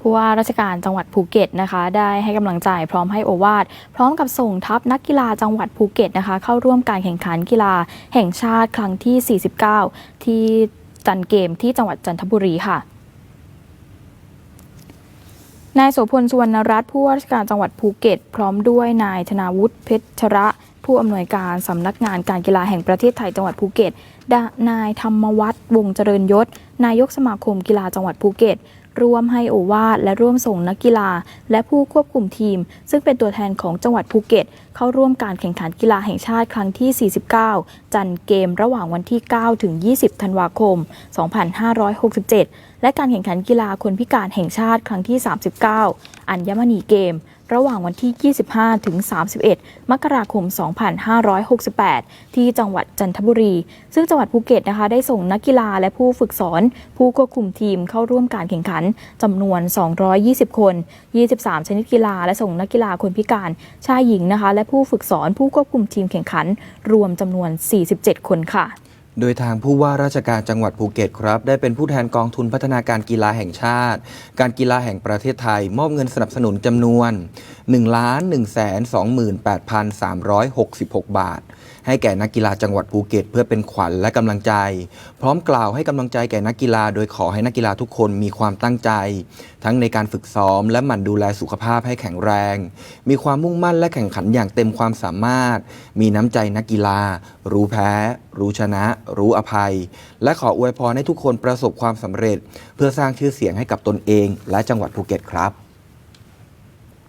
ผู้ว่าราชการจังหวัดภูเก็ตนะคะ ได้ให้กำลังใจพร้อมให้โอวาทพร้อมกับส่งทัพนักกีฬาจังหวัดภูเก็ตนะคะ เข้าร่วมการแข่งขันกีฬาแห่งชาติครั้งที่ 49 ที่จันเกมที่จังหวัดจันทบุรีค่ะนายโสพลสุวรรณรัตน์ผู้ว่าราชการจังหวัดภูเก็ต พร้อมด้วยนายธนาวุฒิเพชระ ผู้อำนวยการสำนักงานการกีฬาแห่งประเทศไทยจังหวัดภูเก็ตดนายธรรมวัฒน์วงเจริญยศ นายกสมาคมกีฬาจังหวัดภูเก็ตร่วมให้โอวาทและร่วมส่งนักกีฬา และผู้ควบคุมทีม ซึ่งเป็นตัวแทนของจังหวัดภูเก็ต เข้าร่วมการแข่งขันกีฬาแห่งชาติครั้งที่ 49 จันเกมระหว่างวันที่ 9 ถึง 20 ธันวาคม 2567 และการแข่งขันกีฬาคนพิการแห่งชาติครั้งที่ 39 อัญมณีเกม ระหว่างวันที่ 25 ถึง 31 มกราคม 2568 ที่จังหวัดจันทบุรี ซึ่งจังหวัดภูเก็ตนะคะ ได้ส่งนักกีฬาและผู้ฝึกสอน ผู้ควบคุมทีมเข้าร่วมการแข่งขันจำนวน 220 คน 23 ชนิดกีฬา และส่งนักกีฬาคนพิการชายหญิงนะคะ และผู้ฝึกสอนผู้ควบคุมทีมแข่งขัน รวมจำนวน 47 คนค่ะ โดยทางผู้ว่าราชการจังหวัดภูเก็ตครับ ได้เป็นผู้แทนกองทุนพัฒนาการกีฬาแห่งชาติ การกีฬาแห่งประเทศไทย มอบเงินสนับสนุนจำนวน 1 1 2 8 3 6 6 บาทให้แก่นักกีฬาจังหวัดภูเก็ต เพื่อเป็นขวัญและกำลังใจ พร้อมกล่าวให้กำลังใจแก่นักกีฬา โดยขอให้นักกีฬาทุกคนมีความตั้งใจ ทั้งในการฝึกซ้อม และหมั่นดูแลสุขภาพให้แข็งแรง มีความมุ่งมั่นและแข่งขันอย่างเต็มความสามารถ มีน้ำใจนักกีฬา รู้แพ้ รู้ชนะ รู้อภัย และขออวยพรให้ทุกคนประสบความสำเร็จ เพื่อสร้างชื่อเสียงให้กับตนเอง และจังหวัดภูเก็ตครับ